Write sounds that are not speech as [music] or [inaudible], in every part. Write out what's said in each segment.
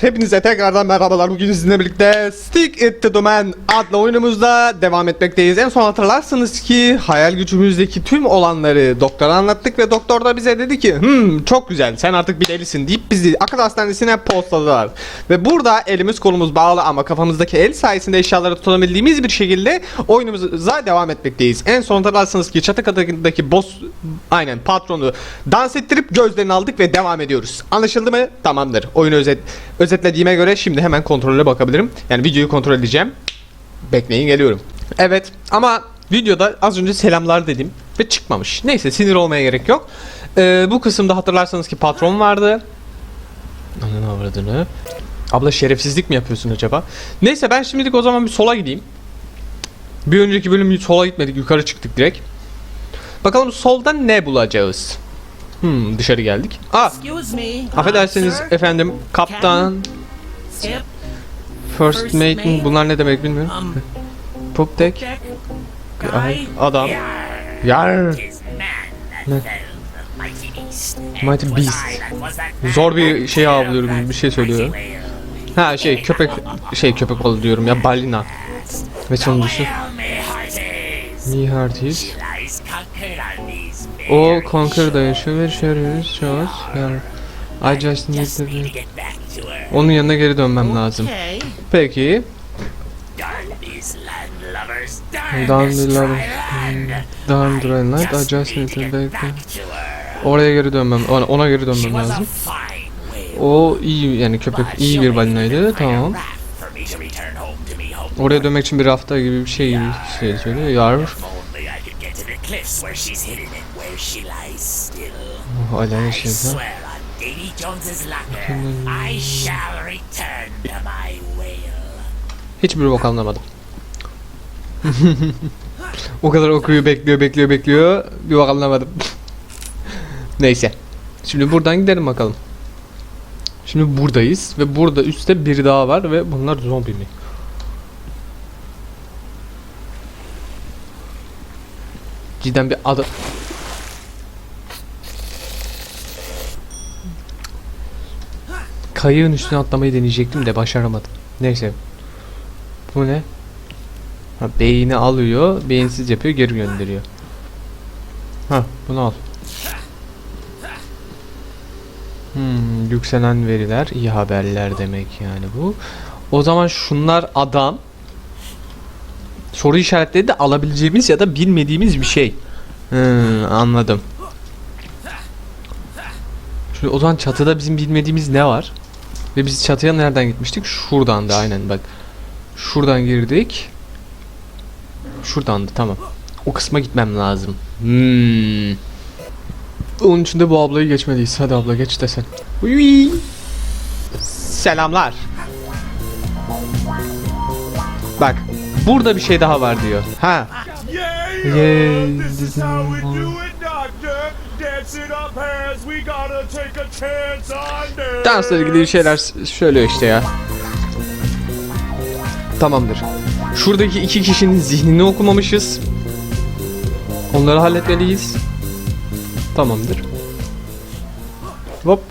Hepinize tekrardan merhabalar. Bugün sizinle birlikte Stick It the Man adlı oyunumuzda devam etmekteyiz. En son hatırlarsınız ki hayal gücümüzdeki tüm olanları doktora anlattık ve doktor da bize dedi ki hmm çok güzel sen artık bir delisin deyip bizi akıl hastanesine postladılar. Ve burada elimiz kolumuz bağlı ama kafamızdaki el sayesinde eşyaları tutabildiğimiz bir şekilde oyunumuza devam etmekteyiz. En son hatırlarsınız ki çatı katındaki boss aynen patronu dans ettirip gözlerini aldık ve devam ediyoruz. Anlaşıldı mı? Tamamdır. Oyunu özet özetlediğime göre şimdi hemen kontrole bakabilirim. Yani videoyu kontrol edeceğim. Bekleyin geliyorum. Evet ama videoda az önce selamlar dedim ve çıkmamış. Neyse sinir olmaya gerek yok. Ee, bu kısımda hatırlarsanız ki patron vardı. Ananı avradını. Abla şerefsizlik mi yapıyorsun acaba? Neyse ben şimdilik o zaman bir sola gideyim. Bir önceki bölüm sola gitmedik yukarı çıktık direkt. Bakalım solda ne bulacağız? Hmm dışarı geldik. Aa affedersiniz efendim kaptan, first mate bunlar ne demek bilmiyorum. Um, Pop deck, adam. Yar. Mighty beast. Zor bir şey avlıyorum, bir şey söylüyorum. Ha şey köpek şey köpek balığı diyorum ya balina. Ve sonuncusu Whale O Conquer'da yaşıyor ve şarıyoruz çoğuz. Yani I just need to be-. Onun yanına geri dönmem lazım. Peki. Darn lovers. The lovers. Darn night. I Just need to be-. Oraya geri dönmem. Ona, ona geri dönmem lazım. O iyi yani köpek iyi bir balinaydı. Tamam. Oraya dönmek için bir rafta gibi bir şey şey söylüyor. Yar. To my whale. Hiçbir bok anlamadım. [laughs] o kadar okuyor, bekliyor, bekliyor, bekliyor. Bir bok anlamadım. [laughs] Neyse. Şimdi buradan gidelim bakalım. Şimdi buradayız ve burada üstte biri daha var ve bunlar zombi mi? Cidden bir adam... Kayığın üstüne atlamayı deneyecektim de başaramadım. Neyse. Bu ne? Ha, beyni alıyor, beyinsiz yapıyor, geri gönderiyor. Ha, bunu al. Hmm, yükselen veriler, iyi haberler demek yani bu. O zaman şunlar adam. Soru işaretleri de alabileceğimiz ya da bilmediğimiz bir şey. Hmm, anladım. Şimdi o zaman çatıda bizim bilmediğimiz ne var? Ve biz çatıya nereden gitmiştik? Şuradan da aynen bak. Şuradan girdik. Şuradan da tamam. O kısma gitmem lazım. Hmm. Onun için de bu ablayı geçmeliyiz. Hadi abla geç desen. Uy. Selamlar. Bak. Burada bir şey daha var diyor. Ha. Yeah, Dansla ilgili şeyler söylüyor işte ya. Tamamdır. Şuradaki iki kişinin zihnini okumamışız. Onları halletmeliyiz. Tamamdır. Hop.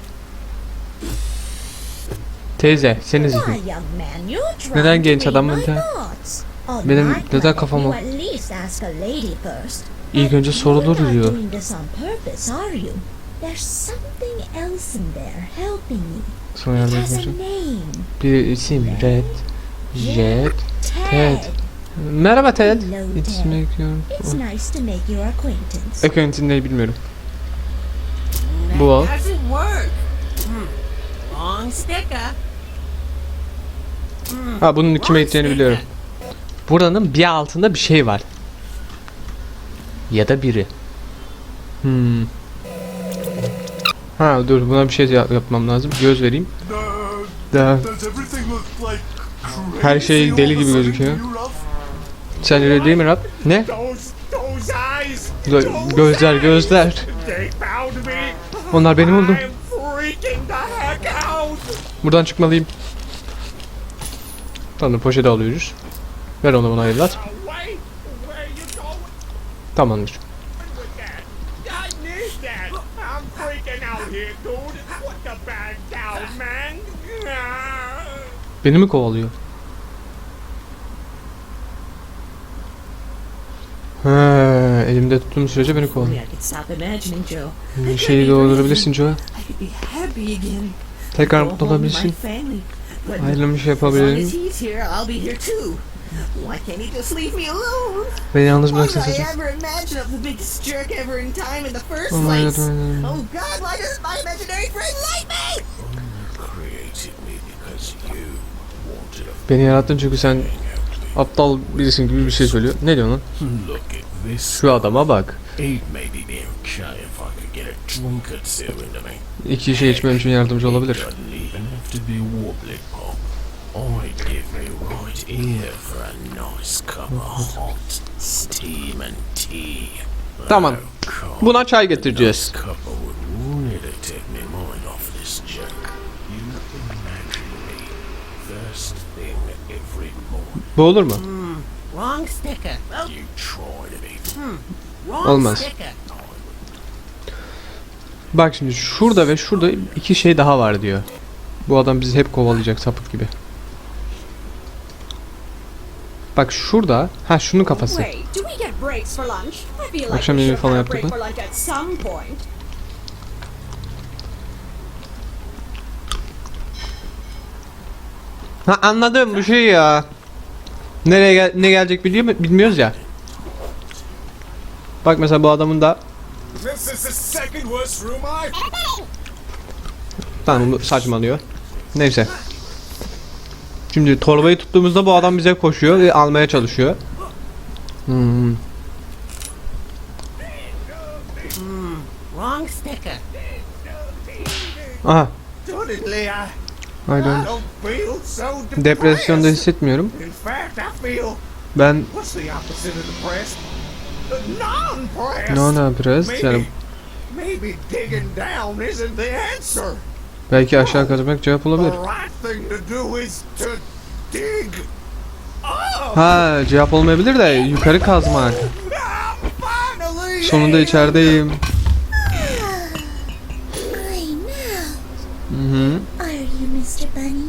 Teyze, senin zihnin. Neden genç read adam my neden- neden planet, İlk önce sorulur You're not diyor. doing this on purpose, are you? There's something else in there helping you. Son It yardım has a edeceğim. name. Bir isim Red. Jet. Ted. Ted. Merhaba Ted. It's make your... It's nice to make your acquaintance. Acquaintance ne bilmiyorum. Bu al. Hmm. Long sticker. Hmm. Ha bunun kime gideceğini biliyorum. Buranın bir altında bir şey var. Ya da biri. Hmm. Ha dur buna bir şey yap- yapmam lazım. Göz vereyim. Da. Does everything look like Her şey deli gibi gözüküyor. Sen öyle değil mi Rab? Ne? Gözler gözler. Onlar benim oldu. Buradan çıkmalıyım. Tamam poşeti alıyoruz. Ver onu bana evlat. Ah. Beni mi kovalıyor? He, elimde tuttuğum sürece beni kovalıyor. Bir şeyi doldurabilirsin Joe. Tekrar mutlu olabilirsin. Ayrılmış yapabilirim. Why can't he just leave me alone? Beni yalnız Why bıraksın did I ever imagine I'm the biggest jerk ever in time in the first place? Oh God. Oh God, why doesn't my imaginary friend like me? Created me because you wanted a Beni yarattın çünkü sen aptal birisin gibi bir şey söylüyor. Ne diyorsun lan? Şu adama bak. İki şey içmem için yardımcı olabilir. I'd give me right here for a nice cup of hot steaming tea. Tamam. Oh. Buna çay getireceğiz. Nice cuppa would really take my mind off this junk. You imagine me first thing every morning. Bu olur mu? Wrong sticker. Well, You try to be wrong Olmaz. sticker. Bak şimdi şurada ve şurada iki şey daha var diyor. Bu adam bizi hep kovalayacak sapık gibi. Bak şurada, ha şunun kafası. Akşam yemeği falan yaptık mı? Ha anladım bu şey ya. Nereye gel ne gelecek biliyor mu? Bilmiyoruz ya. Bak mesela bu adamın da. Tamam bu saçmalıyor. Neyse. Şimdi torbayı tuttuğumuzda bu adam bize koşuyor ve almaya çalışıyor. Hmm. Aha. Depressed. Depresyonda hissetmiyorum. Ben What's the opposite of depressed? Non-pressed. no no biraz Maybe, yani belki aşağı kazmak cevap olabilir. Ha cevap olmayabilir de yukarı kazmak. Sonunda içerideyim. Hı hı. Bunny?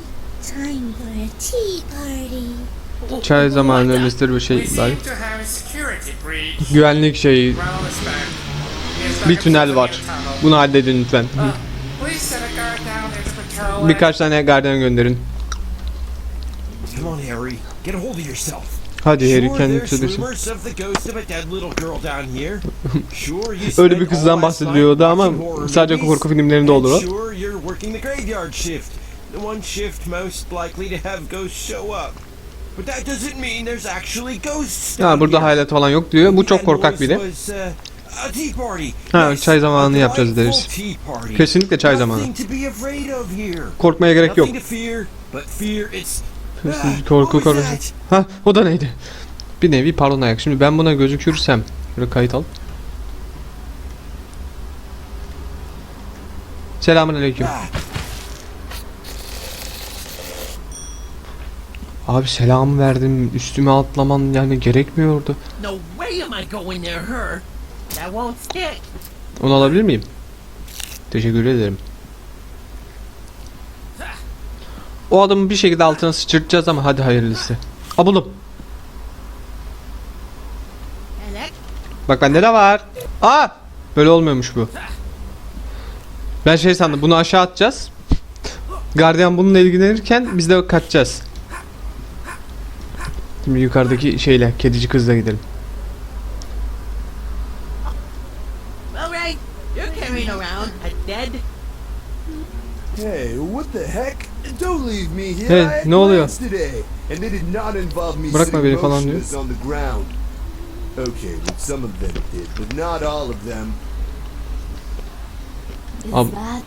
Party. Çay zamanı Mr. bir şey breach Güvenlik şeyi. Bir tünel var. Bunu halledin lütfen. Please send a guard down there to patrol it. Birkaç tane gardiyan gönderin. Hadi Harry kendini you [laughs] Öyle bir kızdan bahsediliyordu ama sadece korku filmlerinde olur o. down burada hayalet falan yok diyor. Bu çok korkak biri. Was, a tea party. Ha, çay zamanını yapacağız deriz. Kesinlikle çay zamanı. Nothing to be afraid of here. Korkmaya gerek yok. Nothing to fear, but fear it's Sessiz, korku? Ha o da neydi? Bir nevi paranoyak. Şimdi ben buna gözükürsem. Böyle kayıt al. Selamun aleyküm. Ah, Abi selam verdim. Üstüme atlaman yani gerekmiyordu. No way am I going near her. That won't stick. Onu alabilir miyim? Teşekkür ederim. O adamı bir şekilde altına sıçırtacağız ama hadi hayırlısı. A buldum. Bak bende de var. Aa! Böyle olmuyormuş bu. Ben şey sandım bunu aşağı atacağız. Gardiyan bununla ilgilenirken biz de kaçacağız. Şimdi yukarıdaki şeyle kedici kızla gidelim. all right. You're carrying around a dead. Hey, what the heck? Don't leave me here. Hey, I had ne oluyor? plans today, and they did not involve me Bırakma sitting beni falan diyor. motionless on the ground. Okay, well, some of them did, but not all of them. Is Um, that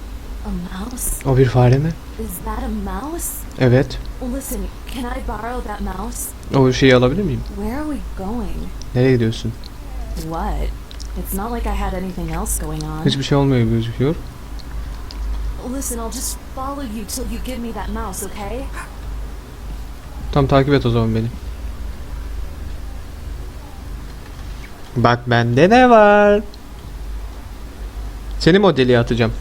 a mouse? O bir fare mi? Is that a mouse? Evet. Listen, can I borrow that mouse? O şeyi alabilir miyim? Where are we going? Nereye gidiyorsun? What? It's not like I had anything else going on. Hiçbir şey olmuyor gözüküyor. Listen, I'll just follow you till you give me that mouse, okay? Tam takip et o zaman beni. Bak bende ne var? Seni modeliye atacağım.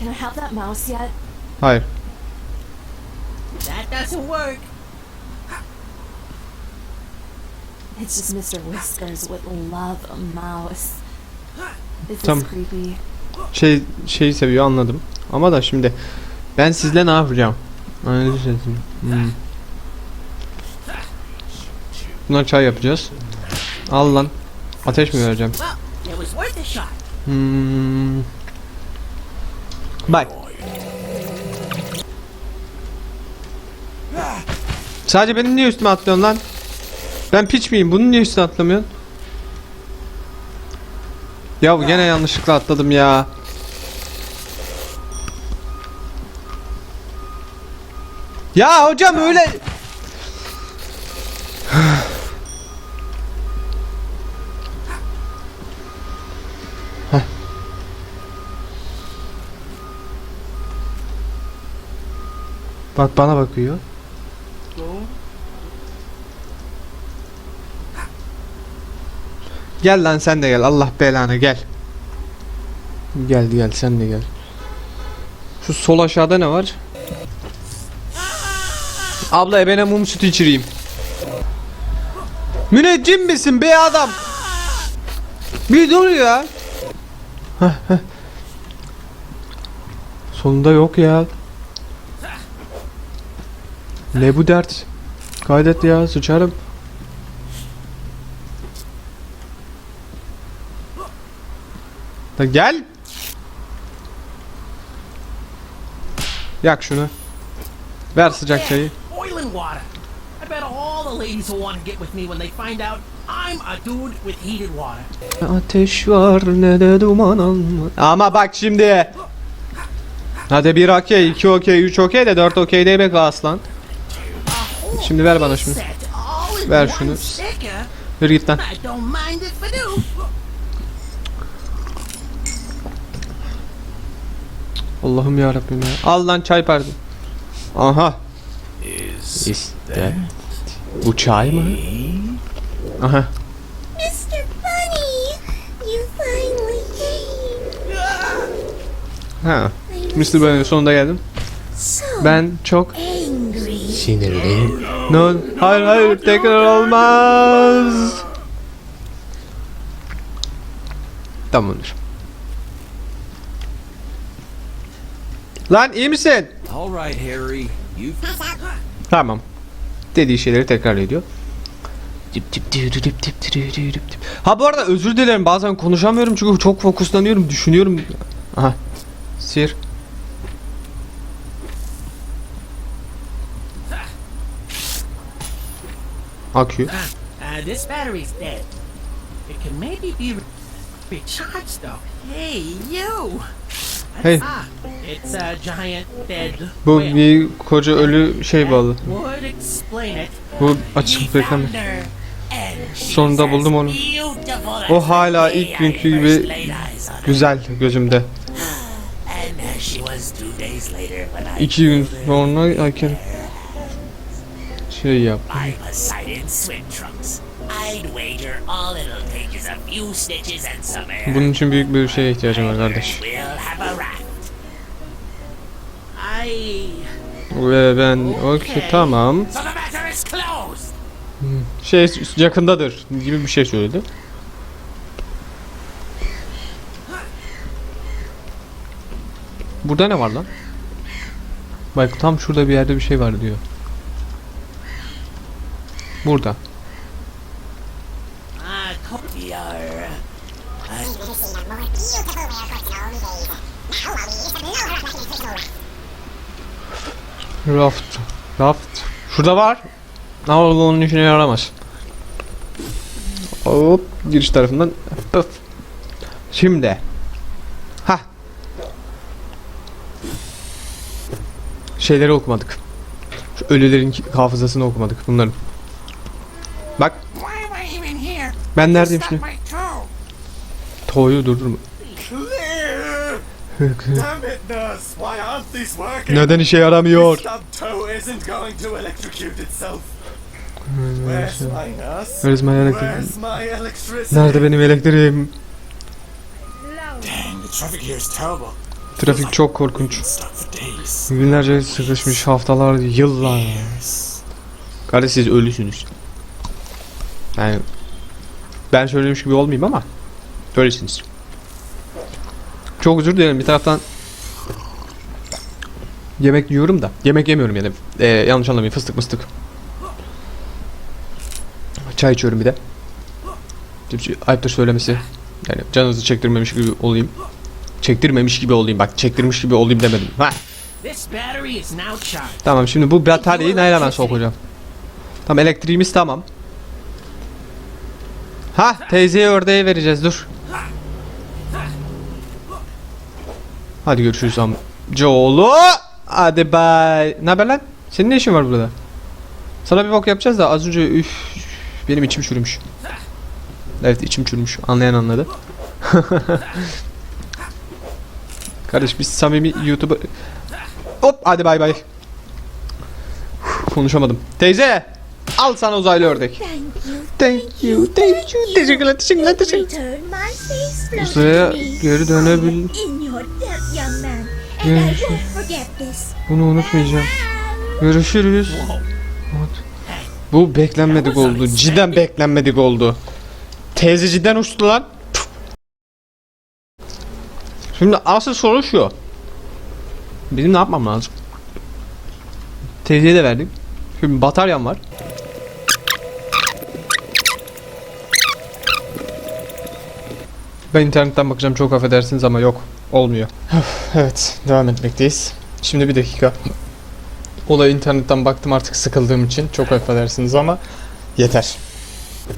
Can I have that mouse yet? Hayır. That doesn't work. It's just Mr. Whiskers would love a mouse. This Tamam. is creepy. Şey şeyi seviyor anladım. Ama da şimdi ben sizle ne yapacağım? Analiz edin. Hmm. Buna çay yapacağız. Al lan. Ateş mi vereceğim? Hmm. Bak. Sadece benim niye üstüme atlıyorsun lan? Ben piç miyim? Bunun niye üstüne atlamıyorsun? Ya gene yanlışlıkla atladım ya. Ya hocam öyle... Bak bana bakıyor. Gel lan sen de gel. Allah belanı gel. Gel gel sen de gel. Şu sol aşağıda ne var? Abla ebene mum sütü içireyim. Müneccim misin be adam? Bir dur ya. Sonunda yok ya. Ne bu dert? Kaydet ya sıçarım. Da gel. Yak şunu. Ver sıcak çayı. Boiling water. I bet all the ladies will want to get with me when they find out I'm a dude with heated water. Ateş var ne de duman alma. Ama bak şimdi. Hadi bir okey, iki okey, üç okey de dört okey demek aslan. Şimdi ver bana şunu. Ver şunu. Yürü git lan. I don't mind if I do. Allah'ım ya Rabbim ya. Al lan çay pardon. Aha. Is İşte. Bu çay mı? Aha. Mr. Bunny, you finally came. Ha. Mr. Bunny sonunda geldim. Ben çok sinirliyim. No, hayır hayır tekrar olmaz. Tamamdır. Lan iyi misin? Tamam. Dediği şeyleri tekrar ediyor. Ha bu arada özür dilerim bazen konuşamıyorum çünkü çok fokuslanıyorum düşünüyorum. Aha. Sir. Akü. Uh, this battery's dead. It can maybe be re- recharged though. Hey, you! Hey. Bu bir koca ölü şey balı. Bu açık reklam. Sonunda buldum onu. O hala ilk günkü gibi güzel gözümde. İki gün sonra şey yap. I'm a sight in swim trunks. I'd wager all it'll take is a few stitches and some air. Bunun için büyük bir şeye ihtiyacım var kardeş. We'll have a raft. I... Ve ben okey tamam. So the matter is closed. Şey yakındadır gibi bir şey söyledi. Burada ne var lan? Bak tam şurada bir yerde bir şey var diyor. Burada. Raft. Raft. Şurada var. Ama onun işine yaramaz. Hop giriş tarafından. Pıf. Şimdi. Ha. Şeyleri okumadık. Şu ölülerin hafızasını okumadık bunların. Bak ben neredeyim şimdi? Toyu durdurma. Neden işe yaramıyor? Stub toe isn't going to electrocute itself. Where's my electric? Where's my electricity? Nerede benim elektriğim? Trafik çok korkunç. Günlerce sıkışmış haftalar, yıllar. Kardeş siz ölüsünüz. Yani ben söylemiş gibi olmayayım ama öylesiniz. Çok özür dilerim. Bir taraftan yemek yiyorum da. Yemek yemiyorum yani. Ee, yanlış anlamayın. Fıstık mıstık. Çay içiyorum bir de. Ayıptır söylemesi. Yani canınızı çektirmemiş gibi olayım. Çektirmemiş gibi olayım. Bak çektirmiş gibi olayım demedim. Ha. Tamam şimdi bu bataryayı neyle ben sokacağım? Tamam elektriğimiz tamam. Ha teyzeye ördeğe vereceğiz. Dur. Hadi görüşürüz amcaoğlu. Hadi bay. Ne haber lan? Senin ne işin var burada? Sana bir bok yapacağız da az önce üf benim içim çürümüş. Evet içim çürümüş. Anlayan anladı. [laughs] Kardeş biz samimi YouTube Hop hadi bay bay. Konuşamadım. Teyze al sana uzaylı ördek. Thank you. Thank you, thank you. Teşekkürler, teşekkürler, teşekkürler. Uzaya geri dönebil... Görüşürüz. Bunu unutmayacağım. Görüşürüz. Bu beklenmedik oldu. Cidden beklenmedik oldu. Teyze cidden uçtu lan. Şimdi asıl soru şu. Bizim ne yapmam lazım? Teyzeye de verdik. Şimdi bataryam var. Ben internetten bakacağım çok affedersiniz ama yok. Olmuyor. evet devam etmekteyiz. Şimdi bir dakika. Olaya internetten baktım artık sıkıldığım için çok affedersiniz ama yeter.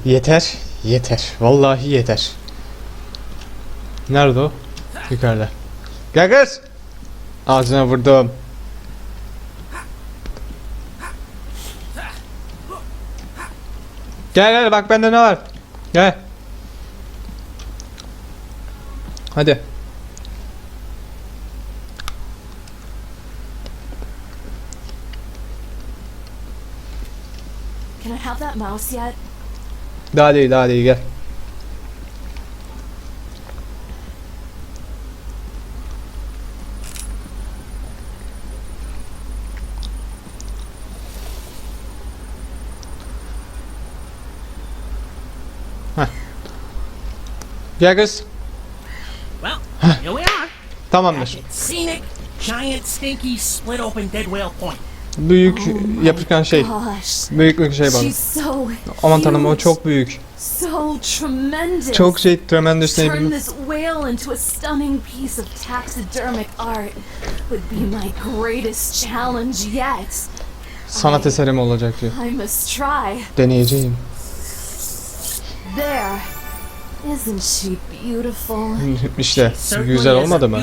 Yeter, yeter. Vallahi yeter. Nerede o? Yukarıda. Gel kız. Ağzına vurdum. Gel gel bak bende ne var. Gel. Hadi. Can I have that mouse yet? Daha değil daha değil gel. Gel kız. Well, here we are. Tamamdır. At scenic, giant, stinky, split open Dead Whale Point. Büyük yapırken şey. Büyük bir şey bana. Aman tanrım o çok büyük. Çok şey tremendous ne bileyim. Sanat eserim olacak diyor. Deneyeceğim. There. Isn't she beautiful? [laughs] işte güzel olmadı mı?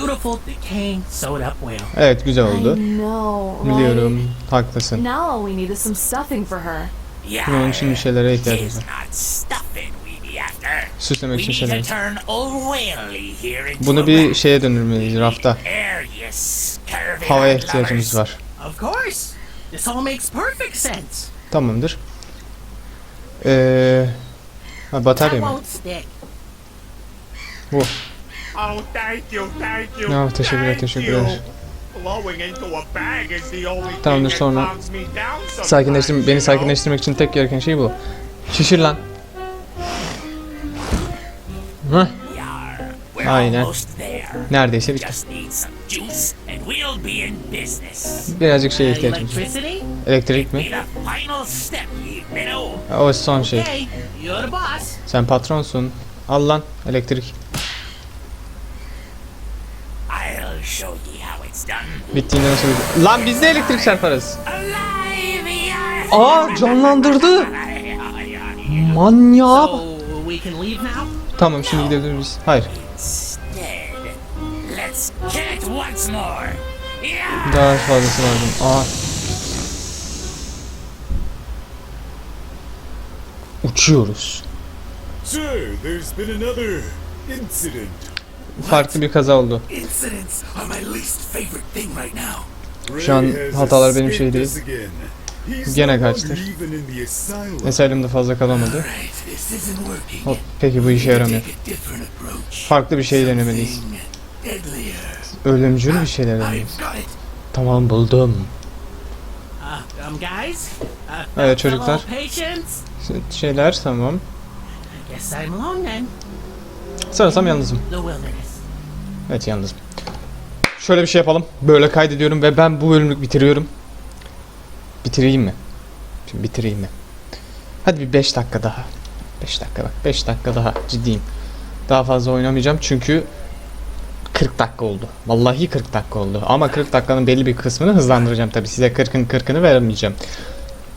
Evet güzel I oldu. Biliyorum. Haklısın. Now we need is some stuffing for her. Bunun için bir şeylere ihtiyacımız var. Süslemek için şeyler. Bunu bir şeye döndürmeliyiz rafta. Havaya ihtiyacımız var. Tamamdır. Eee... Ha, batarya mı? Bu. Oh, thank you, thank you. Ya, teşekkürler, teşekkürler. you. Blowing into a bag is the only Tamamdır, thing sonra that calms me down sometimes, Sakinleştirme, beni sakinleştirmek için tek gereken şey bu. Şişir lan. Hah, Aynen. neredeyse bitti. Birazcık şeye Uh, ihtiyacımız var. Elektrik mi? O son şey. Sen patronsun. Al lan elektrik. İt's done. Bittiğinde nasıl... Lan biz de elektrik çarparız. Aa canlandırdı. Manyak. Tamam şimdi gidebiliriz. Hayır. Instead, let's kill it once more. Yeah. Daha fazlası lazım. Aa. Uçuyoruz. Sir, there's been another incident. Farklı bir kaza oldu. Şu an hatalar benim şey. He's Gene kaçtı. longer even in the asylum. Eserimde fazla kalamadı. Hop, peki bu işe yaramıyor. Farklı bir şey denemeliyiz. Ölümcül bir şeyler it. Tamam buldum. Uh, um, Evet, çocuklar. Şeyler tamam. Sanırsam yalnızım. Evet yalnızım. Şöyle bir şey yapalım. Böyle kaydediyorum ve ben bu bölümlük bitiriyorum. Bitireyim mi? Şimdi bitireyim mi? Hadi bir 5 dakika daha. 5 dakika bak 5 dakika daha ciddiyim. Daha fazla oynamayacağım çünkü 40 dakika oldu. Vallahi 40 dakika oldu. Ama 40 dakikanın belli bir kısmını hızlandıracağım tabii. Size 40'ın 40'ını vermeyeceğim.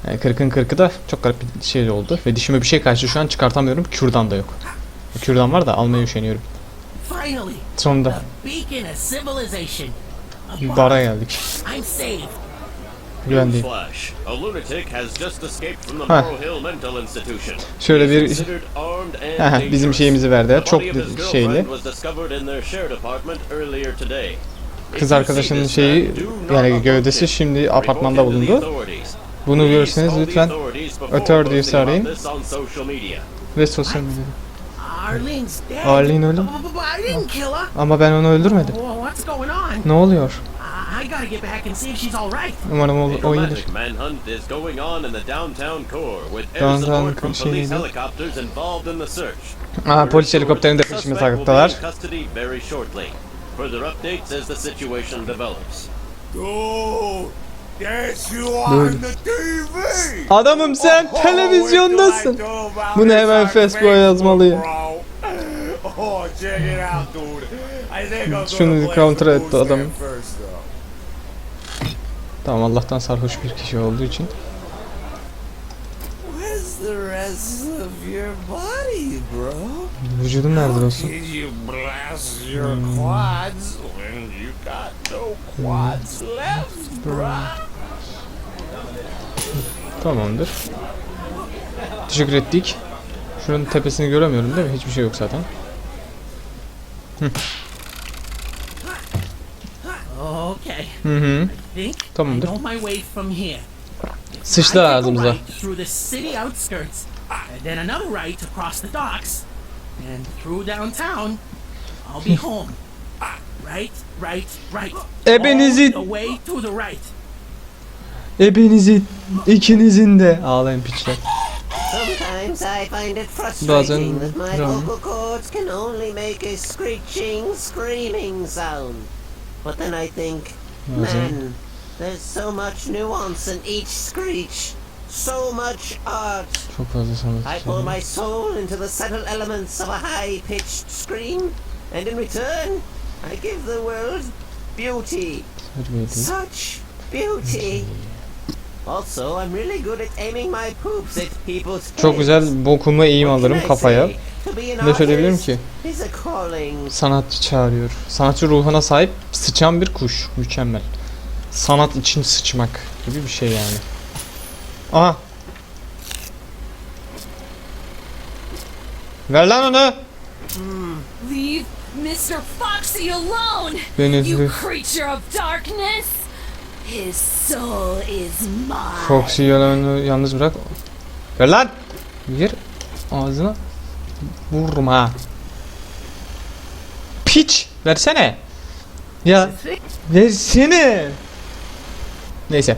Yani 40'ın 40'ı da çok garip bir şey oldu. Ve dişime bir şey kaçtı. Şu an çıkartamıyorum. Kürdan da yok. Kürdan var da almaya üşeniyorum. Sonunda bara geldik. Güvendeyim. Ha. Şöyle bir dangerous. bizim şeyimizi verdiler. Çok şeyli. Kız arkadaşının şeyi yani gövdesi şimdi apartmanda bulundu. Bunu görürseniz lütfen authorities before authorities posting about arayın. ve sosyal medyada. Arlene's dead. Arlene mü? I didn't kill her. Ama ben onu öldürmedim. Oh, what's going on? Ne oluyor? I, I gotta get back and see if she's all right. Umarım o, o iyidir. Diplomatic manhunt is going on in the downtown core with air Downtown support from police neydi? helicopters involved in the search. Aa polis helikopterini de be taktılar. in custody very shortly. Further updates as the situation develops. Dude, yes you Dude. on the TV. Adamım sen televizyondasın. Bunu hemen Facebook'a yazmalıyım. [laughs] Oh, Şunu some etti adam. Tamam Allah'tan sarhoş bir kişi olduğu için. Where's the rest of your body, bro? Vücudum nerede dostum? Did Tamamdır. Teşekkür ettik. Şuranın tepesini göremiyorum değil mi? Hiçbir şey yok zaten. Okay. Hı hı. Tamamdır. A ağzımıza. right through the city outskirts, and then another right across the docks, and through downtown. I'll be home. Right, right, right. Ebenizi- Ebenizin, ikinizin de. Ağlayın piçler. Sometimes I find it frustrating that my drum. vocal cords can only make a screeching, screaming sound. But then I think, man, there's so much nuance in each screech, so much art. Çok fazla sanat. I pour my soul into the subtle elements of a high-pitched scream, and in return, I give the world beauty. Such beauty. Also, I'm really good at aiming my poops at people's Çok güzel bokumu eğim alırım kafaya. Ne söyleyebilirim ki? Sanatçı çağırıyor. Sanatçı ruhuna sahip sıçan bir kuş. Mükemmel. Sanat için sıçmak gibi bir şey yani. Aha. Ver lan onu. Leave Mr. Foxy alone! You creature of darkness! Foxy yalanı yalnız bırak. Ver lan. Gir. Ağzına. Vurma. Piç. Versene. Ya. Versene. Neyse.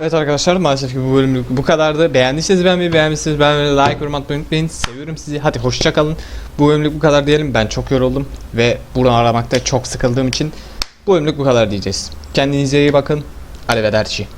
Evet arkadaşlar maalesef ki bu bölümlük bu kadardı. Beğendiyseniz beğenmeyi, beğenmişseniz beğenmeyi, like, yorum atmayı unutmayın. Seviyorum sizi. Hadi hoşça kalın. Bu bölümlük bu kadar diyelim. Ben çok yoruldum ve bunu aramakta çok sıkıldığım için bu bölümlük bu kadar diyeceğiz. Kendinize iyi bakın. Arrivederci.